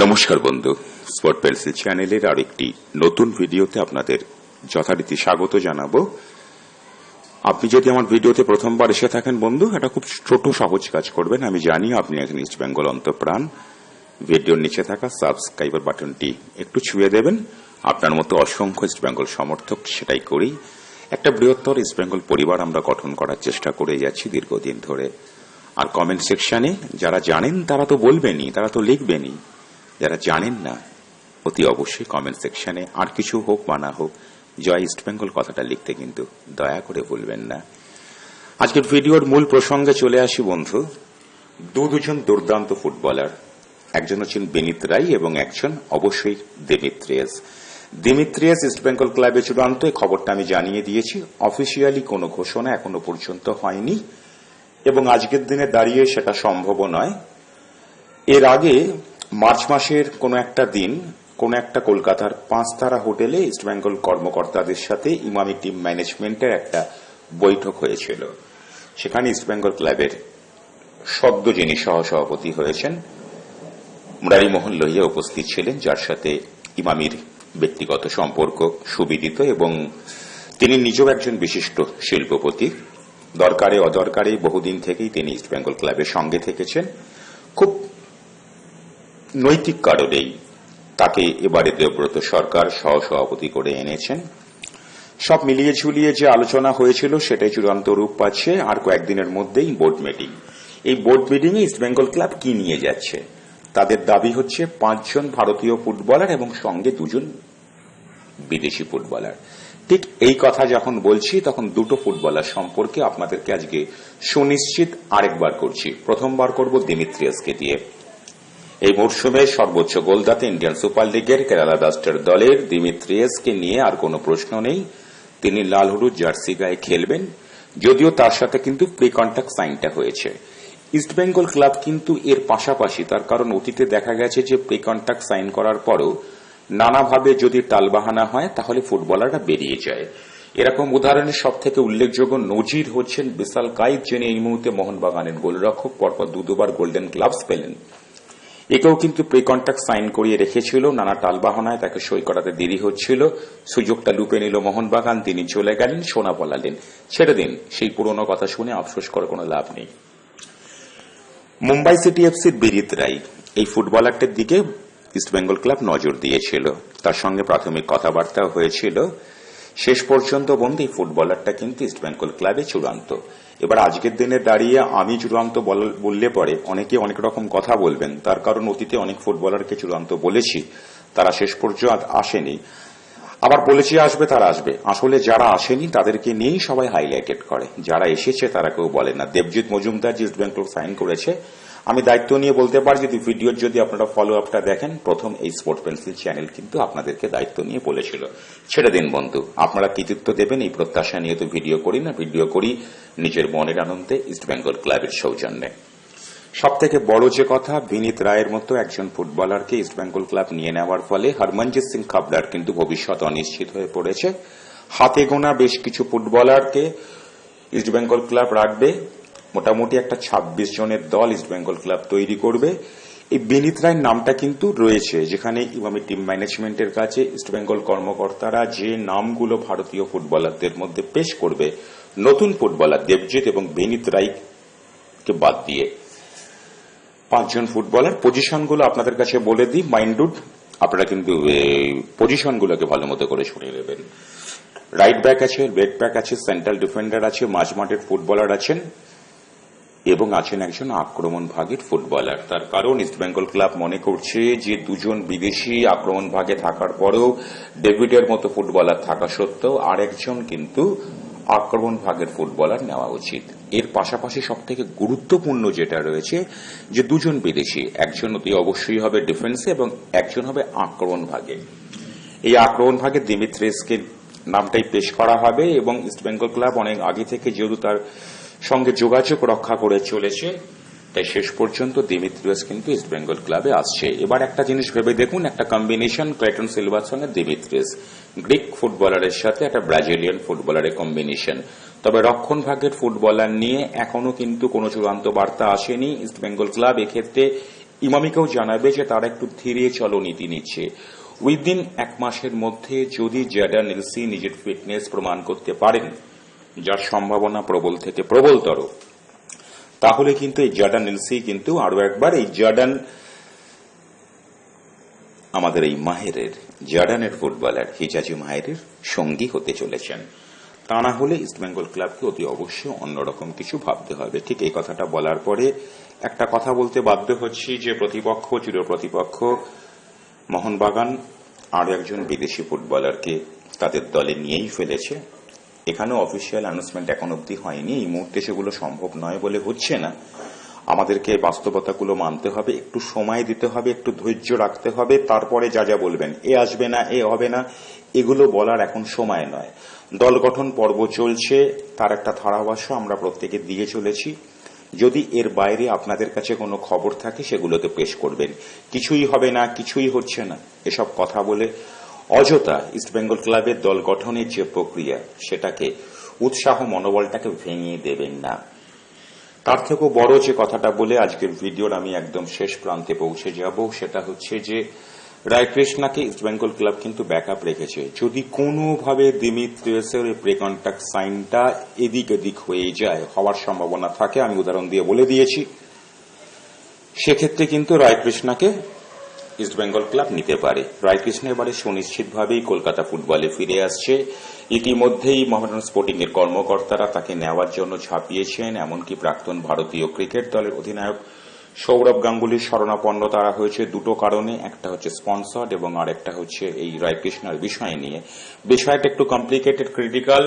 নমস্কার বন্ধু। Spot pencil চ্যানেলের আরেকটি নতুন ভিডিওতে আপনাদের যথারীতি স্বাগত জানাব। আপনি যদি আমার ভিডিওতে প্রথমবার এসে থাকেন বন্ধু, এটা খুব ছোট সহজ কাজ করবেন। আমি জানি আপনি একজন ইস্ট বেঙ্গল অন্তপ্রাণ। ভিডিওর নিচে থাকা সাবস্ক্রাইবার বাটনটি একটু ছুঁয়ে দেবেন। আপনার মতো অসংখ্য ইস্ট বেঙ্গল সমর্থক সেটাই করি। একটা বৃহত্তর ইস্ট বেঙ্গল পরিবার আমরা গঠন করার চেষ্টা করে যাচ্ছি দীর্ঘদিন ধরে। আর কমেন্ট সেকশনে যারা জানেন তারা তো বলবেনই, তারা তো লিখবেনই। যারা জানেন না, অতি অবশ্যই কমেন্ট সেকশনে আর কিছু হোক বা না হোক জয় ইস্ট বেঙ্গল কথাটা লিখতে কিন্তু দয়া করে বলবেন না। আজকের ভিডিওর মূল প্রসঙ্গে চলে আসি বন্ধু, দু দুজন দুর্দান্ত ফুটবলার, একজন হচ্ছেন বিনীত রাই এবং একজন অবশ্যই দেমিত্রিয়াস। দিমিত্রিয়াস ইস্ট বেঙ্গল ক্লাবে চূড়ান্ত এই খবরটা আমি জানিয়ে দিয়েছি অফিসিয়ালি কোনো ঘোষণা এখনও পর্যন্ত হয়নি এবং আজকের দিনে দাঁড়িয়ে সেটা সম্ভব নয়। এর আগে মার্চ মাসের কোনো একটা দিন, কোন একটা কলকাতার পাঁচতারা হোটেলে ইস্টবেঙ্গল কর্মকর্তাদের সাথে ইমামি টিম ম্যানেজমেন্টের একটা বৈঠক হয়েছিল। সেখানে ইস্টবেঙ্গল ক্লাবের সদ্য যিনি সহসভাপতি হয়েছেন মুরারিমোহন লোহিয়া উপস্থিত ছিলেন, যার সাথে ইমামির ব্যক্তিগত সম্পর্ক সুবিদিত এবং তিনি নিজেও একজন বিশিষ্ট শিল্পপতি। দরকারে অদরকারে বহুদিন থেকেই তিনি ইস্টবেঙ্গল ক্লাবের সঙ্গে থেকেছেন। খুব নৈতিক কারণেই তাকে এবারে দেবব্রত সরকার সহসভাপতি করে এনেছেন। সব মিলিয়ে ঝুলিয়ে যে আলোচনা হয়েছিল সেটাই চূড়ান্ত রূপ পাচ্ছে। আর কয়েকদিনের মধ্যেই বোর্ড মিটিং এই বোর্ড মিটিং এ ইস্টবেঙ্গল ক্লাব কি নিয়ে যাচ্ছে? তাদের দাবি হচ্ছে পাঁচজন ভারতীয় ফুটবলার এবং সঙ্গে দুজন বিদেশি ফুটবলার। ঠিক এই কথা যখন বলছি, তখন দুটো ফুটবলার সম্পর্কে আপনাদেরকে আজকে সুনিশ্চিত আরেকবার করছি। প্রথমবার করব দিমিত্রিয়াসকে দিয়ে। এই মরশুমে সর্বোচ্চ গোলদাতা ইন্ডিয়ান সুপার লিগের কেরালা ব্লাস্টার দলের দিমিত্রিয়াসকে নিয়ে আর কোনো প্রশ্ন নেই। তিনি লাল হলুদ জার্সি গায়ে খেলবেন, যদিও তার সাথে কিন্তু প্রি কন্ট্যাক্ট সাইনটা হয়েছে ইস্টবেঙ্গল ক্লাব কিন্তু এর পাশাপাশি তার কারণ অতীতে দেখা গেছে যে প্রি কন্ট্যাক্ট সাইন করার পরও নানাভাবে যদি টালবাহানা হয়, তাহলে ফুটবলাররা বেরিয়ে যায়। এরকম উদাহরণের সব থেকে উল্লেখযোগ্য নজির হচ্ছেন বিশাল কাইদ যিনি এই মুহূর্তে মোহনবাগানের গোলরক্ষক, পরপর দু দুবার গোল্ডেন গ্লাভস পেলেন। একেও কিন্তু প্রি কন্ট্রাক্ট সাইন করিয়ে রেখেছিল। নানা টালবাহনায় তাকে সই করাতে দেরি হচ্ছিল। সুযোগটা লুপে নিল মোহনবাগান। তিনি চলে গেলেন, সোনা বলালেন। ছেড়ে দিন, সেই পুরনো কথা শুনে আফসোস করার কোনো লাভ নেই। মুম্বাই সিটি এফসির বিরিত রাই এই ফুটবলারটির দিকে ইস্টবেঙ্গল ক্লাব নজর দিয়েছিল। তার সঙ্গে প্রাথমিক কথাবার্তা হয়েছিল। শেষ পর্যন্ত এই ফুটবলারটা কিন্তু ইস্টবেঙ্গল ক্লাবে চূড়ান্ত। এবার আজকের দিনে দাঁড়িয়ে আমি চূড়ান্ত বললে পরে অনেকে অনেক রকম কথা বলবেন, তার কারণ অতীতে অনেক ফুটবলারকে চূড়ান্ত বলেছি, তারা শেষ পর্যন্ত আসেনি। আবার বলেছি আসবে, তারা আসবে। আসলে যারা আসেনি, তাদেরকে নিয়েই সবাই হাইলাইটেড করে। যারা এসেছে, তারা কেউ বলে না। দেবজিৎ মজুমদার ইস্ট বেঙ্গল সাইন করেছে আমি দায়িত্ব নিয়ে বলতে পারি, যদি ভিডিওর যদি আপনারা ফলো আপটা দেখেন, প্রথম এই স্পোর্ট পেন্সিল চ্যানেল কিন্তু আপনাদেরকে দায়িত্ব নিয়ে বলেছিল। ছেড়ে দিন বন্ধু, আপনারা কৃতিত্ব দেবেন, এই প্রত্যাশা নিয়ে তো ভিডিও করি না, ভিডিও করি নিজের মনের আনন্দে ইস্ট বেঙ্গল ক্লাবের সৌজন্যে। সব থেকে বড় যে কথা, বিনীত রায়ের মতো একজন ফুটবলারকে ইস্ট বেঙ্গল ক্লাব নিয়ে নেওয়ার ফলে হরমনজিৎ সিং খাবলার কিন্তু ভবিষ্যৎ অনিশ্চিত হয়ে পড়েছে। হাতে গোনা বেশ কিছু ফুটবলারকে ইস্ট বেঙ্গল ক্লাব রাখবে। মোটামুটি একটা ২৬ জনের দল ইস্ট বেঙ্গল ক্লাব তৈরি করবে। এই বিনীত রায়ের নামটা কিন্তু রয়েছে, যেখানে ইমামি টিম ম্যানেজমেন্টের কাছে ইস্ট বেঙ্গল কর্মকর্তারা যে নামগুলো ভারতীয় ফুটবলারদের মধ্যে পেশ করবে, নতুন ফুটবলার দেবজিৎ এবং বিনীত রায়কে বাদ দিয়ে। পাঁচজন ফুটবলার, পজিশনগুলো আপনাদের কাছে বলে দিই, মাইন্ডুড, আপনারা কিন্তু পজিশনগুলোকে ভালো মতো করে শুনে নেবেন। রাইট ব্যাক আছে লেফট ব্যাক আছে, সেন্ট্রাল ডিফেন্ডার আছে মাঝমাঠের ফুটবলার আছেন। এবং আছেন একজন আক্রমণ ভাগের ফুটবলার। তার কারণ ইস্টবেঙ্গল ক্লাব মনে করছে যে দুজন বিদেশি আক্রমণ ভাগে থাকার পরেও ডেভিডের মতো ফুটবলার থাকা সত্ত্বেও আরেকজন কিন্তু আক্রমণ ভাগের ফুটবলার নেওয়া উচিত। এর পাশাপাশি সব থেকে গুরুত্বপূর্ণ যেটা রয়েছে যে দুজন বিদেশি, একজন অতি অবশ্যই হবে ডিফেন্সে এবং একজন হবে আক্রমণ ভাগে। এই আক্রমণ ভাগে দিমিত্রেসকে নামটাই পেশ করা হবে এবং ইস্টবেঙ্গল ক্লাব অনেক আগে থেকে যেহেতু তার সঙ্গে যোগাযোগ রক্ষা করে চলেছে। তাই শেষ পর্যন্ত দিমিত্রিয়াস কিন্তু ইস্ট বেঙ্গল ক্লাবে আসছে। এবার একটা জিনিস ভেবে দেখুন, একটা কম্বিনেশন ক্লেটন সিলভার সঙ্গে দিমিত্রিয়াস। গ্রিক ফুটবলারের সাথে একটা ব্রাজিলিয়ান ফুটবলারের কম্বিনেশন তবে রক্ষণ ভাগের ফুটবলার নিয়ে এখনও কিন্তু কোনো চূড়ান্ত বার্তা আসেনি ইস্ট বেঙ্গল ক্লাব এক্ষেত্রে ইমামিকেও জানাবে যে তারা একটু ধীরে চলো নীতি নিচ্ছে। উইদিন এক মাসের মধ্যে যদি জ্যাডা নিলসি নিজের ফিটনেস প্রমাণ করতে পারেন যার সম্ভাবনা প্রবল থেকে প্রবলতর। তাহলে কিন্তু এই জার্ডান নিলসি কিন্তু আরও একবার এই জার্ডান আমাদের এই মাহেরের, জার্ডানের ফুটবলার হিজাজি মাহেরের সঙ্গী হতে চলেছেন। তা না হলে ইস্টবেঙ্গল ক্লাবকে অতি অবশ্যই অন্যরকম কিছু ভাবতে হবে। ঠিক এই কথাটা বলার পরে একটা কথা বলতে বাধ্য হচ্ছি যে প্রতিপক্ষ, চির প্রতিপক্ষ মোহনবাগান আর একজন বিদেশি ফুটবলারকে তাদের দলে নিয়েই ফেলেছে। এখানেও অফিসিয়াল অ্যানাউন্সমেন্ট এখন অব্দি হয়নি। এই মুহূর্তে সেগুলো সম্ভব নয় বলে হচ্ছে না। আমাদেরকে বাস্তবতাগুলো মানতে হবে, একটু সময় দিতে হবে, একটু ধৈর্য রাখতে হবে, তারপরে যা যা বলবেন। এ আসবে না, এ হবে না, এগুলো বলার এখন সময় নয়। দল গঠন পর্ব চলছে, তার একটা ধারাভাষ্য আমরা প্রত্যেকে দিয়ে চলেছি। যদি এর বাইরে আপনাদের কাছে কোনো খবর থাকে সেগুলোকে পেশ করবেন। কিছুই হবে না, কিছুই হচ্ছে না। এসব কথা বলে অযথা ইস্টবেঙ্গল ক্লাবের দল গঠনের যে প্রক্রিয়া, সেটাকে উৎসাহ মনোবলটাকে ভেঙে দেবেন না। তার থেকেও বড় যে কথাটা বলে আজকের ভিডিওর আমি একদম শেষ প্রান্তে পৌঁছে যাব, সেটা হচ্ছে যে রায়কৃষ্ণাকে ইস্টবেঙ্গল ক্লাব কিন্তু ব্যাকআপ রেখেছে। যদি কোনোভাবে দিমিত্রিয়াসের প্রে কন্ট্যাক্ট সাইনটা এদিক এদিক হয়ে যায়, হওয়ার সম্ভাবনা থাকে, আমি উদাহরণ দিয়ে বলে দিয়েছি। সেক্ষেত্রে কিন্তু রায়কৃষ্ণাকে ইস্টবেঙ্গল ক্লাব নিতে পারে। রায়কৃষ্ণ এবারে সুনিশ্চিতভাবেই কলকাতা ফুটবলে ফিরে আসছে। ইতিমধ্যেই মোহামেডান স্পোর্টিং এর কর্মকর্তারা তাকে নেওয়ার জন্য ঝাঁপিয়েছেন এমনকি প্রাক্তন ভারতীয় ক্রিকেট দলের অধিনায়ক সৌরভ গাঙ্গুলির শরণাপন্ন তারা হয়েছে দুটো কারণে, একটা হচ্ছে স্পন্সর এবং আরেকটা হচ্ছে এই রায়কৃষ্ণার বিষয় নিয়ে। বিষয়টা একটু কমপ্লিকেটেড ক্রিটিক্যাল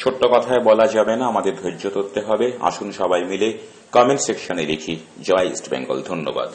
ছোট্ট কথায় বলা যাবে না, আমাদের ধৈর্য ধরতে হবে। আসুন সবাই মিলে কমেন্ট সেকশনে লিখি, জয় ইস্ট বেঙ্গল ধন্যবাদ।